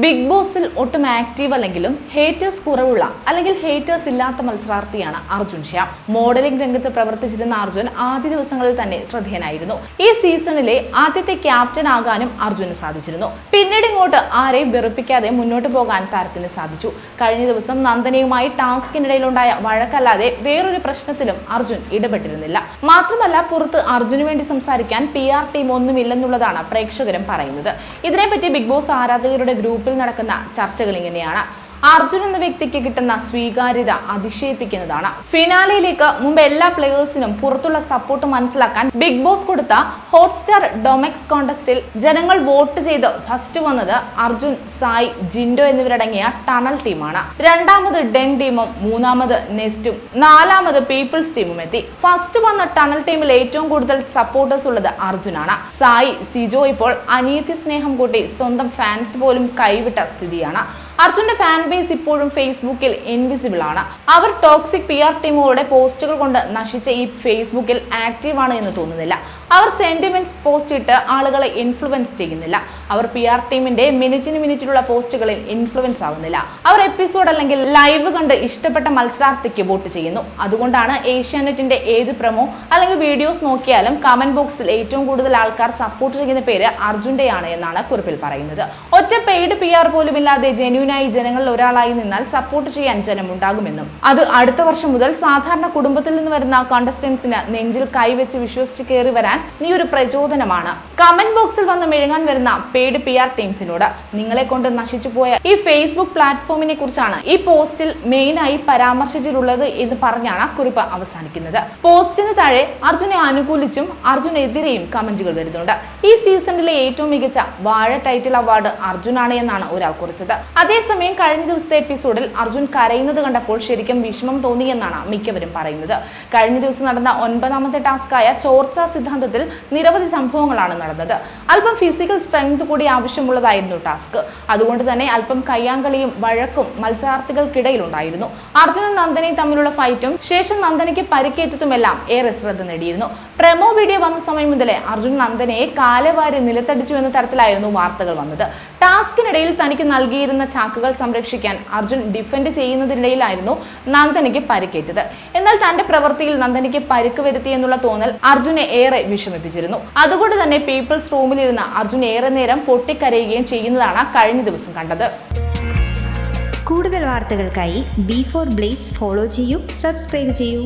Big ബോസിൽ ഒട്ടും active അല്ലെങ്കിലും ഹേറ്റേഴ്സ് കുറവുള്ള അല്ലെങ്കിൽ ഹേറ്റേഴ്സ് ഇല്ലാത്ത മത്സരാർത്ഥിയാണ് അർജുൻ ശ്യാം. മോഡലിംഗ് രംഗത്ത് പ്രവർത്തിച്ചിരുന്ന അർജുൻ ആദ്യ ദിവസങ്ങളിൽ തന്നെ ശ്രദ്ധേയനായിരുന്നു. ഈ സീസണിലെ ആദ്യത്തെ ക്യാപ്റ്റൻ ആകാനും അർജുന് സാധിച്ചിരുന്നു. പിന്നീട് ഇങ്ങോട്ട് ആരെയും വെറുപ്പിക്കാതെ മുന്നോട്ട് പോകാൻ താരത്തിന് സാധിച്ചു. കഴിഞ്ഞ ദിവസം നന്ദനയുമായി ടാസ്കിനിടയിലുണ്ടായ വഴക്കല്ലാതെ വേറൊരു പ്രശ്നത്തിലും അർജുൻ ഇടപെട്ടിരുന്നില്ല. മാത്രമല്ല പുറത്ത് അർജുന് വേണ്ടി സംസാരിക്കാൻ പി ആർ ടീം ഒന്നുമില്ലെന്നുള്ളതാണ് പ്രേക്ഷകരും പറയുന്നത്. ഇതിനെപ്പറ്റി ബിഗ് ബോസ് ആരാധകരുടെ ഗ്രൂപ്പിൽ നടക്കുന്ന ചർച്ചകൾ ഇങ്ങനെയാണ്. അർജുൻ എന്ന വ്യക്തിക്ക് കിട്ടുന്ന സ്വീകാര്യത അതിശയിപ്പിക്കുന്നതാണ്. ഫിനാലയിലേക്ക് മുമ്പ് എല്ലാ പ്ലേയേഴ്സിനും പുറത്തുള്ള സപ്പോർട്ട് മനസ്സിലാക്കാൻ ബിഗ് ബോസ് കൊടുത്ത ഹോട്ട്സ്റ്റാർ ഡൊമെക്സ് കോണ്ടസ്റ്റിൽ ജനങ്ങൾ വോട്ട് ചെയ്ത് ഫസ്റ്റ് വന്നത് അർജുൻ സായ് ജിൻഡോ എന്നിവരടങ്ങിയ ടണൽ ടീമാണ് രണ്ടാമത് ഡെൻ ടീമും മൂന്നാമത് നെസ്റ്റും നാലാമത് പീപ്പിൾസ് ടീമും എത്തി. ഫസ്റ്റ് വന്ന ടണൽ ടീമിൽ ഏറ്റവും കൂടുതൽ സപ്പോർട്ടേഴ്സ് ഉള്ളത് അർജുനാണ്. സായി സിജോ ഇപ്പോൾ അനിയത്തി സ്നേഹം കൂട്ടി സ്വന്തം ഫാൻസ് പോലും കൈവിട്ട സ്ഥിതിയാണ്. അർജുന്റെ ഫാൻ ബേസ് ഇപ്പോഴും ഫേസ്ബുക്കിൽ ഇൻവിസിബിൾ ആണ്. അവർ ടോക്സിക് പി ആർ ടീമുകളുടെ പോസ്റ്റുകൾ കൊണ്ട് നശിച്ച ഈ ഫേസ്ബുക്കിൽ ആക്റ്റീവ് ആണ് എന്ന് തോന്നുന്നില്ല. അവർ സെന്റിമെന്റ്സ് പോസ്റ്റ് ഇട്ട് ആളുകളെ ഇൻഫ്ലുവൻസ് ചെയ്യുന്നില്ല. അവർ പി ആർ ടീമിന്റെ മിനിറ്റിന് മിനിറ്റിലുള്ള പോസ്റ്റുകളിൽ ഇൻഫ്ലുവൻസ് ആവുന്നില്ല. അവർ എപ്പിസോഡ് അല്ലെങ്കിൽ ലൈവ് കണ്ട് ഇഷ്ടപ്പെട്ട മത്സരാർത്ഥിക്ക് വോട്ട് ചെയ്യുന്നു. അതുകൊണ്ടാണ് ഏഷ്യാനെറ്റിന്റെ ഏത് പ്രമോ അല്ലെങ്കിൽ വീഡിയോസ് നോക്കിയാലും കമന്റ് ബോക്സിൽ ഏറ്റവും കൂടുതൽ ആൾക്കാർ സപ്പോർട്ട് ചെയ്യുന്ന പേര് അർജുന്റെയാണ് എന്നാണ് കുറിപ്പിൽ പറയുന്നത്. ഒറ്റ പെയ്ഡ് പി ആർ പോലും ഇല്ലാതെ ജെന്യൂനായി ജനങ്ങളിൽ ഒരാളായി നിന്നാൽ സപ്പോർട്ട് ചെയ്യാൻ ജനമുണ്ടാകുമെന്നും. അത് അടുത്ത വർഷം മുതൽ സാധാരണ കുടുംബത്തിൽ നിന്ന് വരുന്ന കണ്ടസ്റ്റന്റ്സിന് നെഞ്ചിൽ കൈവച്ച് വിശ്വസിച്ച് കയറി വരാൻ നീ ഒരു പ്രചോദനമാണ്. കമന്റ് ബോക്സിൽ വന്ന് മെഴുകാൻ വരുന്ന പെയ്ഡ് പി ആർ ടീംസിനോട് നിങ്ങളെ കൊണ്ട് നശിച്ചു പോയ ഈ ഫേസ്ബുക്ക് പ്ലാറ്റ്ഫോമിനെ കുറിച്ചാണ് ഈ പോസ്റ്റിൽ മെയിനായി പരാമർശിച്ചിട്ടുള്ളത് എന്ന് പറഞ്ഞാണ് കുറിപ്പ് അവസാനിക്കുന്നത്. പോസ്റ്റിന് താഴെ അർജുനെ അനുകൂലിച്ചും അർജുനെതിരെയും കമന്റുകൾ വരുന്നുണ്ട്. ഈ സീസണിലെ ഏറ്റവും മികച്ച വാഴ ടൈറ്റിൽ അവാർഡ് അർജുനാണ് എന്നാണ് ഒരാൾ കുറിച്ചത്. അതേസമയം കഴിഞ്ഞ ദിവസത്തെ എപ്പിസോഡിൽ അർജുൻ കരയുന്നത് കണ്ടപ്പോൾ ശരിക്കും വിഷമം തോന്നിയെന്നാണ് മിക്കവരും പറയുന്നത്. കഴിഞ്ഞ ദിവസം നടന്ന ഒൻപതാമത്തെ ടാസ്കായ ചോർച്ച സിദ്ധാന്തത്തിൽ നിരവധി സംഭവങ്ങളാണ് നടന്നത്. അല്പം ഫിസിക്കൽ സ്ട്രെങ്ത് കൂടി ആവശ്യമുള്ളതായിരുന്നു ടാസ്ക്. അതുകൊണ്ട് തന്നെ അല്പം കയ്യാങ്കളിയും വഴക്കും മത്സരാർത്ഥികൾക്കിടയിലുണ്ടായിരുന്നു. അർജുനും നന്ദനയും തമ്മിലുള്ള ഫൈറ്റും ശേഷം നന്ദനയ്ക്ക് പരിക്കേറ്റതുമെല്ലാം ഏറെ ശ്രദ്ധ നേടിയിരുന്നു. പ്രമോ വീഡിയോ വന്ന സമയം മുതലേ അർജുൻ നന്ദനയെ കാലവാരി നിലത്തടിച്ചു എന്ന തരത്തിലായിരുന്നു വാർത്തകൾ വന്നത്. ടാസ്കിനിടയിൽ തനിക്ക് നൽകിയിരുന്ന ചാക്കുകൾ സംരക്ഷിക്കാൻ അർജുൻ ഡിഫെൻഡ് ചെയ്യുന്നതിനിടയിലായിരുന്നു നന്ദനയ്ക്ക് പരിക്കേറ്റത്. എന്നാൽ തന്റെ പ്രവൃത്തിയിൽ നന്ദനയ്ക്ക് പരിക്ക് വരുത്തിയെന്നുള്ള തോന്നൽ അർജുനെ ഏറെ വിഷമിപ്പിച്ചിരുന്നു. അതുകൊണ്ട് തന്നെ പീപ്പിൾസ് റൂമിലിരുന്ന് അർജുൻ ഏറെ നേരം പൊട്ടിക്കരയുകയും ചെയ്യുന്നതാണ് കഴിഞ്ഞ ദിവസം കണ്ടത്. കൂടുതൽ വാർത്തകൾക്കായി ബി ഫോർ ബ്ലേസ് ഫോളോ ചെയ്യൂ സബ്സ്ക്രൈബ് ചെയ്യൂ.